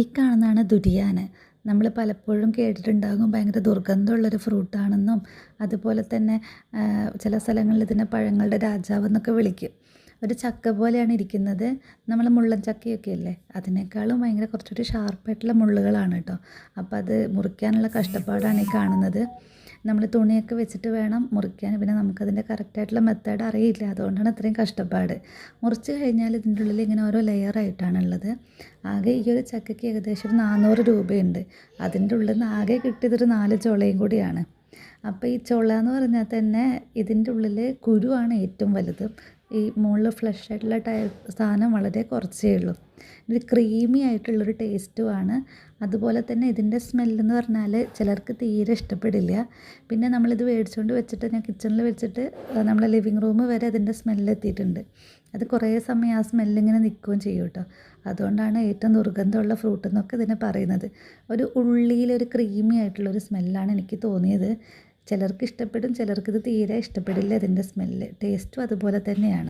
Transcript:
ഈ കാണുന്നതാണ് ദുരിയാന്. നമ്മൾ പലപ്പോഴും കേട്ടിട്ടുണ്ടാകും ഭയങ്കര ദുർഗന്ധമുള്ളൊരു ഫ്രൂട്ടാണെന്നും അതുപോലെ തന്നെ ചില സ്ഥലങ്ങളിൽ ഇതിനെ പഴങ്ങളുടെ രാജാവ് എന്നൊക്കെ വിളിക്കും. ഒരു ചക്ക പോലെയാണ് ഇരിക്കുന്നത്. നമ്മൾ മുള്ളൻ ചക്കയൊക്കെ ഇല്ലേ? അതിനേക്കാളും ഭയങ്കര കുറച്ചുകൂടി ഷാർപ്പായിട്ടുള്ള മുള്ളുകളാണ് കേട്ടോ. അപ്പോൾ അത് മുറിക്കാനുള്ള കഷ്ടപ്പാടാണ് ഈ കാണുന്നത്. നമ്മൾ തുണിയൊക്കെ വെച്ചിട്ട് വേണം മുറിക്കാൻ. പിന്നെ നമുക്കതിന്റെ കറക്റ്റായിട്ടുള്ള മെത്തേഡ് അറിയില്ല. അതുകൊണ്ടാണ് ഇത്രയും കഷ്ടപ്പാട്. മുറിച്ച് കഴിഞ്ഞാൽ ഇതിന്റെ ഉള്ളിൽ ഇങ്ങനെ ഓരോ ലെയറായിട്ടാണുള്ളത് ആകെ ഈ ഒരു ചക്കയ്ക്ക് ഏകദേശം ഒരു നാനൂറ് രൂപയുണ്ട്. അതിന്റെ ഉള്ളിൽ നിന്ന് ആകെ കിട്ടിയതൊരു നാല് ചുളയും കൂടിയാണ്. അപ്പോൾ ഈ ചുള എന്ന് പറഞ്ഞാൽ തന്നെ ഇതിന്റെ ഉള്ളിൽ കുരുവാണ് ഏറ്റവും വലുത്. ഈ മുകളിൽ ഫ്ലഷ് ആയിട്ടുള്ള ടൈ സാധനം വളരെ കുറച്ചേ ഉള്ളൂ. ഇത് ക്രീമി ആയിട്ടുള്ളൊരു ടേസ്റ്റുമാണ് അതുപോലെ തന്നെ ഇതിന്റെ സ്മെല്ലെന്ന് പറഞ്ഞാൽ ചിലർക്ക് തീരെ ഇഷ്ടപ്പെടില്ല. പിന്നെ നമ്മളിത് മേടിച്ചുകൊണ്ട് വെച്ചിട്ട് ഞാൻ കിച്ചണിൽ വെച്ചിട്ട് നമ്മളെ ലിവിങ് റൂം വരെ അതിന്റെ സ്മെല്ലെത്തിയിട്ടുണ്ട് അത് കുറേ സമയം ആ സ്മെല്ലിങ്ങനെ നിൽക്കുകയും ചെയ്യും കേട്ടോ. അതുകൊണ്ടാണ് ഏറ്റവും ദുർഗന്ധമുള്ള ഫ്രൂട്ട് എന്നൊക്കെ ഇതിനെ പറയുന്നത്. ഒരു ഉള്ളിയിലൊരു ക്രീമി ആയിട്ടുള്ളൊരു സ്മെല്ലാണ് എനിക്ക് തോന്നിയത്. ചിലർക്ക് ഇഷ്ടപ്പെടും ചിലർക്ക് ഇത് തീരെ ഇഷ്ടപ്പെടില്ല. ഇതിന്റെ സ്മെല്ല് ടേസ്റ്റും അതുപോലെ തന്നെയാണ്.